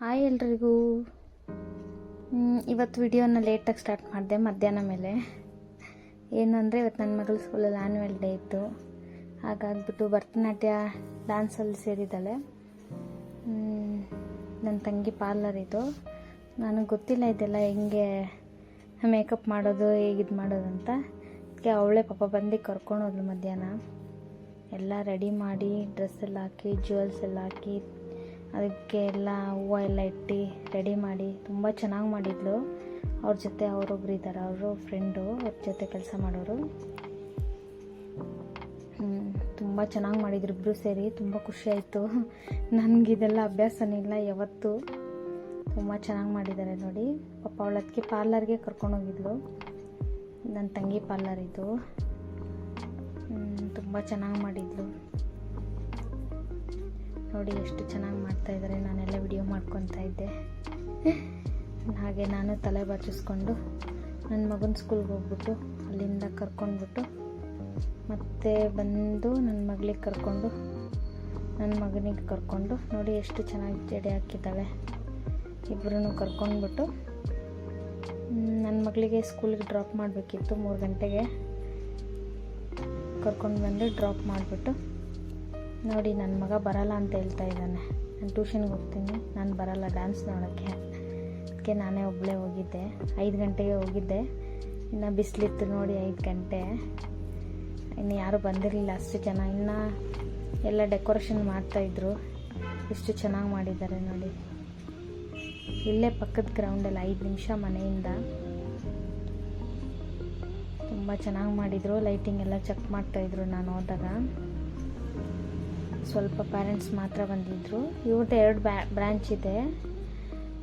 Hi ಎಲ್ರಿಗೂ. ಇವತ್ತು ವಿಡಿಯೋನ ಲೇಟಾಗಿ ಸ್ಟಾರ್ಟ್ ಮಾಡಿದೆ ಮಧ್ಯಾಹ್ನ ಮೇಲೆ. ಏನು ಅಂದರೆ ಇವತ್ತು ನನ್ನ ಮಗಳ ಸ್ಕೂಲಲ್ಲಿ ಆ್ಯನ್ಯುವಲ್ ಡೇ ಇತ್ತು. ಹಾಗಾಗ್ಬಿಟ್ಟು ಭರತನಾಟ್ಯ ಡ್ಯಾನ್ಸಲ್ಲಿ ಸೇರಿದ್ದಾಳೆ. ನನ್ನ ತಂಗಿ ಪಾರ್ಲರ್ ಇದು. ನನಗೆ ಗೊತ್ತಿಲ್ಲ ಇದೆಲ್ಲ ಹೆಂಗೆ ಮೇಕಪ್ ಮಾಡೋದು, ಹೇಗೆ ಇದು ಮಾಡೋದು ಅಂತ. ಅದಕ್ಕೆ ಅವಳೇ ಪಾಪ ಬಂದು ಕರ್ಕೊಂಡು ಹೋದ್ಲು ಮಧ್ಯಾಹ್ನ. ಎಲ್ಲ ರೆಡಿ ಮಾಡಿ ಡ್ರೆಸ್ ಎಲ್ಲ ಹಾಕಿ ಜ್ಯುವೆಲ್ಸ್ ಎಲ್ಲ ಹಾಕಿ ಅದಕ್ಕೆ ಎಲ್ಲ ಹೂವು ಎಲ್ಲ ಇಟ್ಟು ರೆಡಿ ಮಾಡಿ ತುಂಬ ಚೆನ್ನಾಗಿ ಮಾಡಿದ್ಲು. ಅವ್ರ ಜೊತೆ ಅವರೊಬ್ರು ಇದ್ದಾರೆ, ಅವರು ಫ್ರೆಂಡು ಅವ್ರ ಜೊತೆ ಕೆಲಸ ಮಾಡೋರು. ತುಂಬ ಚೆನ್ನಾಗಿ ಮಾಡಿದ್ರು ಇಬ್ಬರು ಸೇರಿ, ತುಂಬ ಖುಷಿ ಆಯಿತು. ನನಗಿದೆಲ್ಲ ಅಭ್ಯಾಸನೇ ಇಲ್ಲ, ಯಾವತ್ತು. ತುಂಬ ಚೆನ್ನಾಗಿ ಮಾಡಿದ್ದಾರೆ ನೋಡಿ. ಪಾಪ ಅದಕ್ಕೆ ಪಾರ್ಲರ್ಗೆ ಕರ್ಕೊಂಡೋಗಿದ್ಲು ನನ್ನ ತಂಗಿ ಪಾರ್ಲರ್ ಇದು. ತುಂಬ ಚೆನ್ನಾಗಿ ಮಾಡಿದ್ಲು. ನೋಡಿ ಎಷ್ಟು ಚೆನ್ನಾಗಿ ಮಾಡ್ತಾ ಇದ್ದಾರೆ. ನಾನೆಲ್ಲ ವಿಡಿಯೋ ಮಾಡ್ಕೊತಾ ಇದ್ದೆ. ಹಾಗೆ ನಾನು ತಲೆ ಬಾಚಿಸ್ಕೊಂಡು ನನ್ನ ಮಗನ ಸ್ಕೂಲ್ಗೆ ಹೋಗ್ಬಿಟ್ಟು ಅಲ್ಲಿಂದ ಕರ್ಕೊಂಡ್ಬಿಟ್ಟು ಮತ್ತೆ ಬಂದು ನನ್ನ ಮಗಳಿಗೆ ಕರ್ಕೊಂಡು ನನ್ನ ಮಗನಿಗೆ ಕರ್ಕೊಂಡು ನೋಡಿ ಎಷ್ಟು ಚೆನ್ನಾಗಿ ಜಡೆ ಹಾಕಿದ್ದಾಳೆ. ಇಬ್ಬರೂ ಕರ್ಕೊಂಡ್ಬಿಟ್ಟು ನನ್ನ ಮಗಳಿಗೆ ಸ್ಕೂಲಿಗೆ ಡ್ರಾಪ್ ಮಾಡಬೇಕಿತ್ತು ಮೂರು ಗಂಟೆಗೆ. ಕರ್ಕೊಂಡು ಬಂದು ಡ್ರಾಪ್ ಮಾಡಿಬಿಟ್ಟು ನೋಡಿ ನನ್ನ ಮಗ ಬರಲ್ಲ ಅಂತ ಹೇಳ್ತಾ ಇದ್ದಾನೆ. ನಾನು ಟ್ಯೂಷನ್ಗೆ ಹೋಗ್ತೀನಿ. ನಾನು ಬರಲ್ಲ ಡ್ಯಾನ್ಸ್ ನೋಡೋಕ್ಕೆ. ಅದಕ್ಕೆ ನಾನೇ ಒಬ್ಬಳೇ ಹೋಗಿದ್ದೆ. ಐದು ಗಂಟೆಗೆ ಹೋಗಿದ್ದೆ. ಇನ್ನು ಬಿಸಿಲಿತ್ತು ನೋಡಿ, ಐದು ಗಂಟೆ. ಇನ್ನು ಯಾರೂ ಬಂದಿರಲಿಲ್ಲ ಅಷ್ಟು ಜನ. ಇನ್ನು ಎಲ್ಲ ಡೆಕೋರೇಷನ್ ಮಾಡ್ತಾಯಿದ್ರು ಎಷ್ಟು ಚೆನ್ನಾಗಿ ಮಾಡಿದ್ದಾರೆ ನೋಡಿ. ಇಲ್ಲೇ ಪಕ್ಕದ ಗ್ರೌಂಡಲ್ಲಿ ಐದು ನಿಮಿಷ ಮನೆಯಿಂದ. ತುಂಬ ಚೆನ್ನಾಗಿ ಮಾಡಿದರು. ಲೈಟಿಂಗ್ ಎಲ್ಲ ಚೆಕ್ ಮಾಡ್ತಾಯಿದ್ರು ನಾನು ಹೋದಾಗ. ಸ್ವಲ್ಪ ಪ್ಯಾರೆಂಟ್ಸ್ ಮಾತ್ರ ಬಂದಿದ್ದರು ಇವ್ರದ್ದು ಎರಡು ಬ್ರ್ಯಾಂಚ್ ಇದೆ.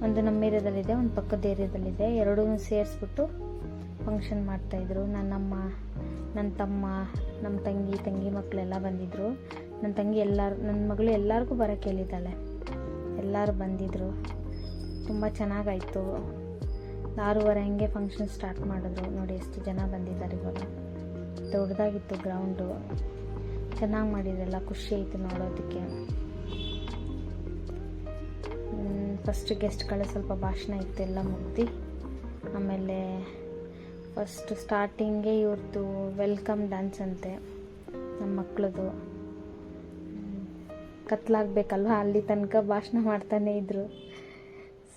ಒಂದು ನಮ್ಮ ಏರಿಯಾದಲ್ಲಿದೆ, ಒಂದು ಪಕ್ಕದ ಏರಿಯಾದಲ್ಲಿದೆ. ಎರಡೂ ಸೇರಿಸ್ಬಿಟ್ಟು ಫಂಕ್ಷನ್ ಮಾಡ್ತಾಯಿದ್ರು ನನ್ನಮ್ಮ ನನ್ನ ತಮ್ಮ ನಮ್ಮ ತಂಗಿ ತಂಗಿ ಮಕ್ಕಳೆಲ್ಲ ಬಂದಿದ್ದರು ನನ್ನ ತಂಗಿ ಎಲ್ಲರೂ ನನ್ನ ಮಗಳು ಎಲ್ಲರಿಗೂ ಬರೋಕ್ಕೆ ಹೇಳಿದ್ದಾಳೆ ಎಲ್ಲರೂ ಬಂದಿದ್ದರು ತುಂಬ ಚೆನ್ನಾಗಾಯಿತು. ಆರೂವರೆ ಹಂಗೆ ಫಂಕ್ಷನ್ ಸ್ಟಾರ್ಟ್ ಮಾಡಿದ್ರು. ನೋಡಿ ಎಷ್ಟು ಜನ ಬಂದಿದ್ದಾರೆ ಇವಾಗ. ದೊಡ್ಡದಾಗಿತ್ತು ಗ್ರೌಂಡು ಚೆನ್ನಾಗಿ ಮಾಡಿದ್ರಲ್ಲ, ಖುಷಿ ಆಯಿತು ನೋಡೋದಕ್ಕೆ. ಫಸ್ಟ್ ಗೆಸ್ಟ್ಗಳ ಸ್ವಲ್ಪ ಭಾಷಣ ಇತ್ತು, ಎಲ್ಲ ಮುಗ್ದು. ಆಮೇಲೆ ಫಸ್ಟ್ ಸ್ಟಾರ್ಟಿಂಗೆ ಇವ್ರದ್ದು ವೆಲ್ಕಮ್ ಡ್ಯಾನ್ಸ್ ಅಂತೆ ನಮ್ಮ ಮಕ್ಕಳದು ಕತ್ಲಾಗಬೇಕಲ್ವ, ಅಲ್ಲಿ ತನಕ ಭಾಷಣ ಮಾಡ್ತಾನೇ ಇದ್ದರು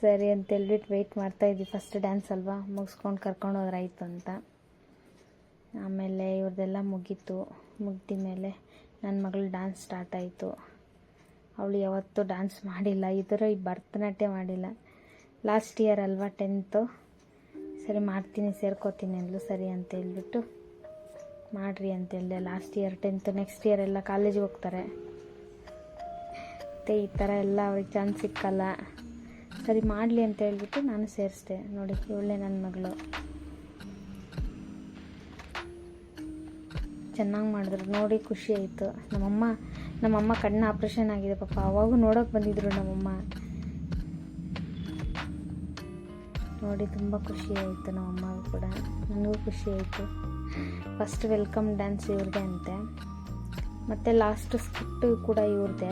ಸರಿ ಅಂತ ಹೇಳ್ಬಿಟ್ಟು ವೆಯ್ಟ್ ಮಾಡ್ತಾಯಿದ್ವಿ ಫಸ್ಟ್ ಡ್ಯಾನ್ಸ್ ಅಲ್ವಾ, ಮುಗಿಸ್ಕೊಂಡು ಕರ್ಕೊಂಡು ಹೋದ್ರಾಯ್ತು ಅಂತ. ಆಮೇಲೆ ಇವ್ರದ್ದೆಲ್ಲ ಮುಗೀತು. ಮುಗ್ದ ಮೇಲೆ ನನ್ನ ಮಗಳು ಡ್ಯಾನ್ಸ್ ಸ್ಟಾರ್ಟ್ ಆಯಿತು. ಅವಳು ಯಾವತ್ತೂ ಡ್ಯಾನ್ಸ್ ಮಾಡಿಲ್ಲ. ಈ ಥರ ಈ ಭರತನಾಟ್ಯ ಮಾಡಿಲ್ಲ. ಲಾಸ್ಟ್ ಇಯರ್ ಅಲ್ವಾ ಟೆಂತು ಸರಿ, ಮಾಡ್ತೀನಿ, ಸೇರ್ಕೋತೀನಿ ಅಂದ್ಲು. ಸರಿ ಅಂತ ಹೇಳ್ಬಿಟ್ಟು ಮಾಡಿರಿ ಅಂತ ಹೇಳಿದೆ. Last year tenth next year ಎಲ್ಲ ಕಾಲೇಜಿಗೆ ಹೋಗ್ತಾರೆ. ಮತ್ತು ಈ ಥರ ಎಲ್ಲ ಅವ್ರಿಗೆ ಚಾನ್ಸ್ ಸಿಕ್ಕಲ್ಲ. ಸರಿ, ಮಾಡಲಿ ಅಂತ ಹೇಳ್ಬಿಟ್ಟು ನಾನು ಸೇರಿಸ್ದೆ. ನೋಡಿ, ಇವಳೇ ನನ್ನ ಮಗಳು. ಚೆನ್ನಾಗಿ ಮಾಡಿದ್ರು. ನೋಡಿ ಖುಷಿ ಆಯಿತು. ನಮ್ಮಮ್ಮ ನಮ್ಮಮ್ಮ ಕಣ್ಣು ಆಪ್ರೇಷನ್ ಆಗಿದೆ ಪಾಪ. ಅವಾಗೂ ನೋಡೋಕೆ ಬಂದಿದ್ರು ನಮ್ಮಮ್ಮ. ನೋಡಿ, ತುಂಬ ಖುಷಿ ಆಯಿತು ನಮ್ಮಮ್ಮ ಕೂಡ. ನನಗೂ ಖುಷಿ ಆಯಿತು. ಫಸ್ಟ್ ವೆಲ್ಕಮ್ ಡ್ಯಾನ್ಸ್ ಇವ್ರದ್ದೇ ಅಂತೆ. ಮತ್ತು ಲಾಸ್ಟ್ ಸ್ಕಿಟ್ಟು ಕೂಡ ಇವ್ರದ್ದೇ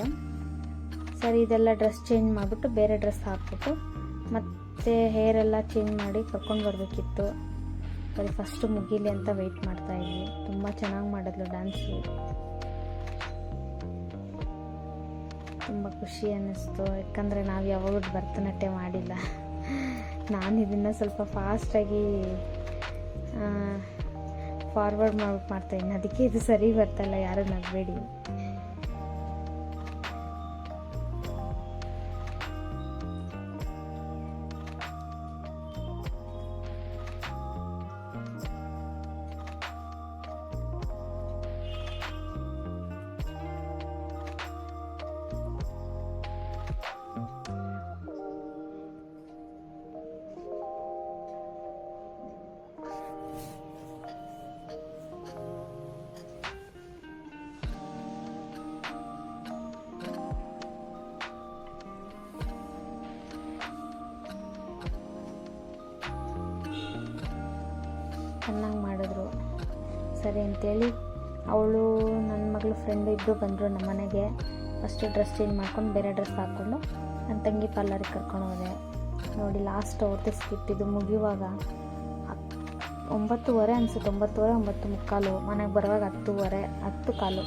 ಸರಿ, ಇದೆಲ್ಲ ಡ್ರೆಸ್ ಚೇಂಜ್ ಮಾಡಿಬಿಟ್ಟು ಬೇರೆ ಡ್ರೆಸ್ ಹಾಕ್ಬಿಟ್ಟು ಮತ್ತು ಹೇರ್ ಎಲ್ಲ ಚೇಂಜ್ ಮಾಡಿ ಕರ್ಕೊಂಡು ಬರಬೇಕಿತ್ತು. ಸರಿ ಫಸ್ಟು ಮುಗೀಲಿ ಅಂತ ವೆಯ್ಟ್ ಮಾಡ್ತಾ ಇದ್ವಿ. ತುಂಬ ಚೆನ್ನಾಗಿ ಮಾಡಿದ್ಲು ಡ್ಯಾನ್ಸು ತುಂಬ ಖುಷಿ ಅನ್ನಿಸ್ತು. ಯಾಕಂದರೆ ನಾವು ಯಾವಾಗೂ ಭರತನಾಟ್ಯ ಮಾಡಿಲ್ಲ. ನಾನು ಇದನ್ನು ಸ್ವಲ್ಪ ಫಾಸ್ಟಾಗಿ ಫಾರ್ವರ್ಡ್ ಮಾಡ್ಬಿಟ್ಟು ಮಾಡ್ತಾಯಿದ್ದೀನಿ ಅದಕ್ಕೆ ಇದು ಸರಿ ಬರ್ತಲ್ಲ ಯಾರು ನಗಬೇಡಿ. ಚೆನ್ನಾಗಿ ಮಾಡಿದ್ರು. ಸರಿ ಅಂತೇಳಿ ಅವಳು ನನ್ನ ಮಗಳು ಫ್ರೆಂಡು ಇಬ್ಬರು ಬಂದರು ನಮ್ಮ ಮನೆಗೆ. ಫಸ್ಟು ಡ್ರೆಸ್ ಚೇಂಜ್ ಮಾಡ್ಕೊಂಡು ಬೇರೆ ಡ್ರೆಸ್ ಹಾಕ್ಕೊಂಡು ನನ್ನ ತಂಗಿ ಪಾರ್ಲರಿಗೆ ಕರ್ಕೊಂಡು ಹೋದೆ. ನೋಡಿ ಲಾಸ್ಟ್ ಅವ್ರದ್ದು ಸ್ಕಿಪ್ ಇದು ಮುಗಿಯುವಾಗ ಒಂಬತ್ತುವರೆ ಅನಿಸುತ್ತೆ, ಒಂಬತ್ತುವರೆ, ಒಂಬತ್ತು ಮುಕ್ಕಾಲು. ಮನೆಗೆ ಬರುವಾಗ ಹತ್ತುವರೆ, ಹತ್ತು ಕಾಲು.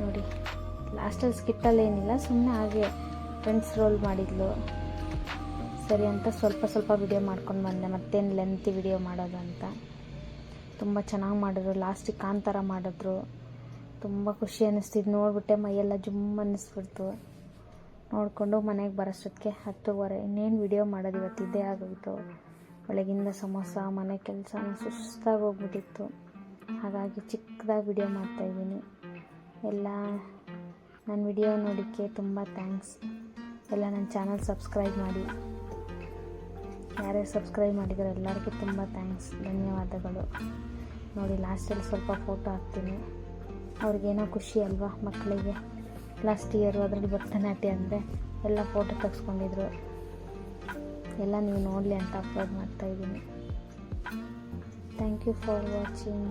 ನೋಡಿ ಲಾಸ್ಟಲ್ಲಿ ಸ್ಕಿಟ್ಟಲ್ಲಿ ಏನಿಲ್ಲ ಸುಮ್ಮನೆ ಹಾಗೆ ಫ್ರೆಂಡ್ಸ್ ರೋಲ್ ಮಾಡಿದ್ಲು. ಸರಿ ಅಂತ ಸ್ವಲ್ಪ ಸ್ವಲ್ಪ ವಿಡಿಯೋ ಮಾಡ್ಕೊಂಡು ಬಂದೆ. ಮತ್ತೇನು ಲೆಂತಿ ವಿಡಿಯೋ ಮಾಡೋದು ಅಂತ ತುಂಬ ಚೆನ್ನಾಗಿ ಮಾಡಿದ್ರು. ಲಾಸ್ಟಿಗೆ ಕಾಂತಾರ ಮಾಡಿದ್ರು. ತುಂಬ ಖುಷಿ ಅನ್ನಿಸ್ತಿದ್ದು ನೋಡಿಬಿಟ್ಟೆ ಮೈಯೆಲ್ಲ ಜುಮ್ ಅನ್ನಿಸ್ಬಿಡ್ತು ನೋಡಿಕೊಂಡು ಮನೆಗೆ ಬರೋಷ್ಟೊತ್ತಿಗೆ ಹತ್ತುವರೆ. ಇನ್ನೇನು ವಿಡಿಯೋ ಮಾಡೋದು ಇವತ್ತು ಇದೇ ಆಗೋಗಿತ್ತು ಒಳಗಿಂದ ಸಮೋಸ, ಮನೆ ಕೆಲಸ ಸುಸ್ತಾಗಿ ಹೋಗ್ಬಿಟ್ಟಿತ್ತು. ಹಾಗಾಗಿ ಚಿಕ್ಕದಾಗಿ ವಿಡಿಯೋ ಮಾಡ್ತಾಯಿದ್ದೀನಿ ಎಲ್ಲ ನನ್ನ ವಿಡಿಯೋ ನೋಡೋಕ್ಕೆ ತುಂಬ ಥ್ಯಾಂಕ್ಸ್ ಎಲ್ಲ ನನ್ನ ಚಾನಲ್ ಸಬ್ಸ್ಕ್ರೈಬ್ ಮಾಡಿ. ಯಾರ್ಯಾರು ಸಬ್ಸ್ಕ್ರೈಬ್ ಮಾಡಿದ್ರು ಎಲ್ಲರಿಗೂ ತುಂಬ ಥ್ಯಾಂಕ್ಸ್ ಧನ್ಯವಾದಗಳು. ನೋಡಿ ಲಾಸ್ಟಲ್ಲಿ ಸ್ವಲ್ಪ ಫೋಟೋ ಹಾಕ್ತೀನಿ. ಅವ್ರಿಗೇನೋ ಖುಷಿ ಅಲ್ವಾ ಮಕ್ಕಳಿಗೆ? ಲಾಸ್ಟ್ ಇಯರು ಅದರಲ್ಲಿ ಭರತನಾಟ್ಯ ಅಂದರೆ ಎಲ್ಲ ಫೋಟೋ ತೆಗೆಸ್ಕೊಂಡಿದ್ರು. ಎಲ್ಲ ನೀವು ನೋಡಲಿ ಅಂತ ಅಪ್ಲೋಡ್ ಮಾಡ್ತಾಯಿದ್ದೀನಿ ಥ್ಯಾಂಕ್ ಯು ಫಾರ್ ವಾಚಿಂಗ್